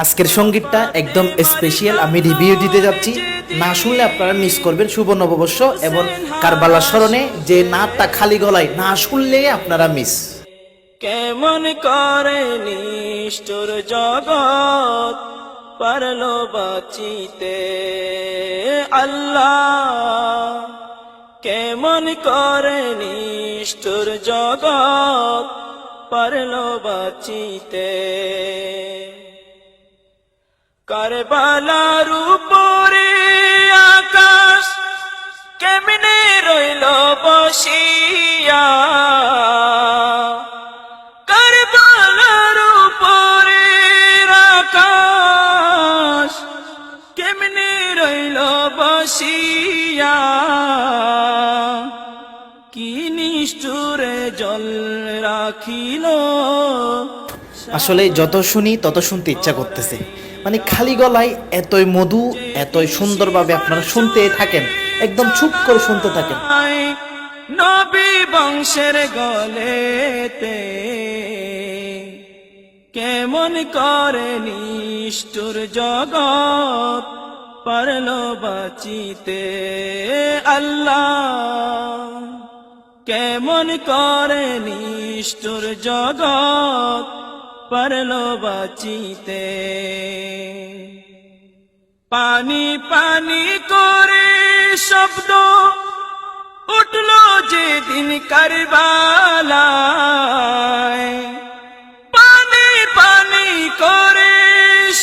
আজকের সঙ্গীতটা একদম স্পেশাল আমি রিভিউ দিতে যাচ্ছি। না শুনলে আপনারা মিস করবেন শুভ নববর্ষ এবং কারবালার স্মরণে যে নাটটা খালি গলায় না শুনলে আপনারা মিস কেমন করে নিষ্ঠুর জগৎ পারল বাঁচিতে? আল্লাহ, কেমন করে নিষ্ঠুর জগৎ পারল বাঁচিতে? কারবালার উপরে আকাশ কেমনে রইল বসিয়া? কারবালার উপরে আকাশ কেমনে রইল বসিয়া? কি নিষ্ঠুরে জল রাখিল? আসলে যত শুনি তত শুনতে ইচ্ছা করতেছে। মানে খালি গলায় এতই মধু, এতই সুন্দরভাবে আপনারা শুনতে থাকেন, একদম চুপ করে শুনতে থাকেন। নবী বংশের গলেতে কেমন করে নিষ্ঠুর জগৎ পারল বাঁচিতে আল্লাহ। কেমন করে নিষ্ঠুর জগৎ পারল বাঁচিতে পানি পানি করে শব্দ উঠল যেদিন কারবালায়। পানি পানি করে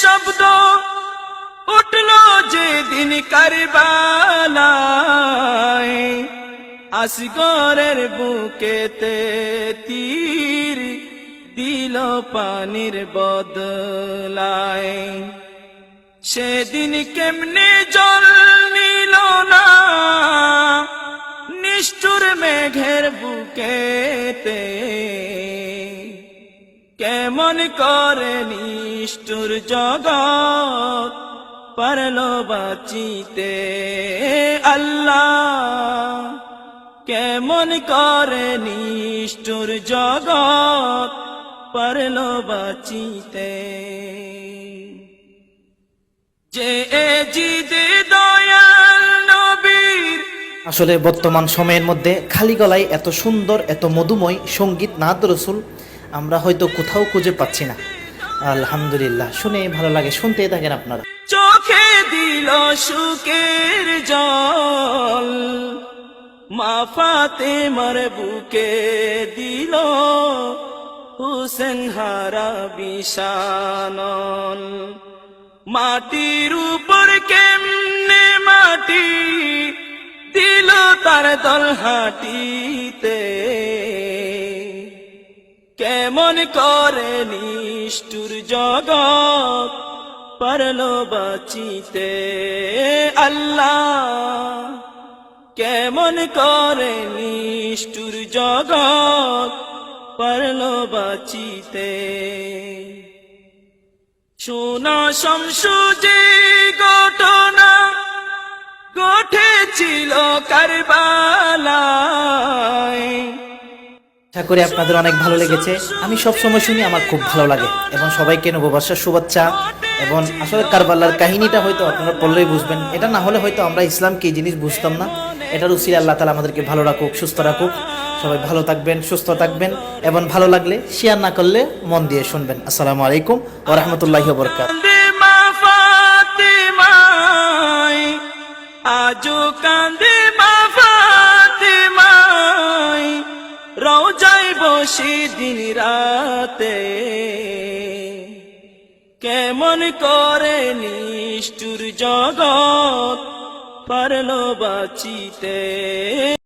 শব্দ উঠল যেদিন কারবালায়। আসগরের বুকেতে তীর দিল পানির বদলায়। সেদিন কেমনে জল নিল না? নিষ্ঠুর মেঘের বুকেতে। কেমন করে নিষ্ঠুর জগৎ পারল বাঁচিতে? আল্লাহ, কেমন করে নিষ্ঠুর জগৎ পারল বাঁচিতে? আসলে বর্তমান সময়ের মধ্যে খালি গলায় এত সুন্দর এত মধুময় সংগীত নাদ রসুল আমরা হয়তো কোথাও খুঁজে পাচ্ছি না। আলহামদুলিল্লাহ শুনে ভালো লাগে শুনতে থাকেন আপনারা। চোখে দিল সুখের জল মাফাতে ফাতেমার বুকে দিল হুসেন হারা বিশানল মাটির উপর কেমনে মাটি দিল তার দল হাঁটিতে? কেমন করে নিষ্ঠুর জগৎ পারল বাঁচিতে? আল্লাহ, কেমন করে নিষ্ঠুর জগৎ পারল বাঁচিতে? সোনা যে ঘটনা ঘটেছিল কারবালায়। আশা করি আপনাদের অনেক ভালো লেগেছে। আমি সব সময় শুনি, আমার খুব ভালো লাগে। এবং সবাইকে নববর্ষের শুভেচ্ছা। এবং আসলে কারবালার কাহিনীটা হয়তো আপনারা পড়লেই বুঝবেন। এটা না হলে হয়তো আমরা ইসলাম কি জিনিস বুঝতাম না। এটার উচিত আল্লাহ তালা আমাদেরকে ভালো রাখুক, সুস্থ রাখুক। সবাই ভালো থাকবেন, সুস্থ থাকবেন এবং ভালো লাগলে শেয়ার না করলে মন দিয়ে শুনবেন। আসসালামু আলাইকুম ও রহমতুল্লাহি বরকাত আজো কান্দে মা ফাতেমায় রওজায় বসে দিন রাতে। কেমন করে নিষ্ঠুর জগৎ পারল বাঁচিতে?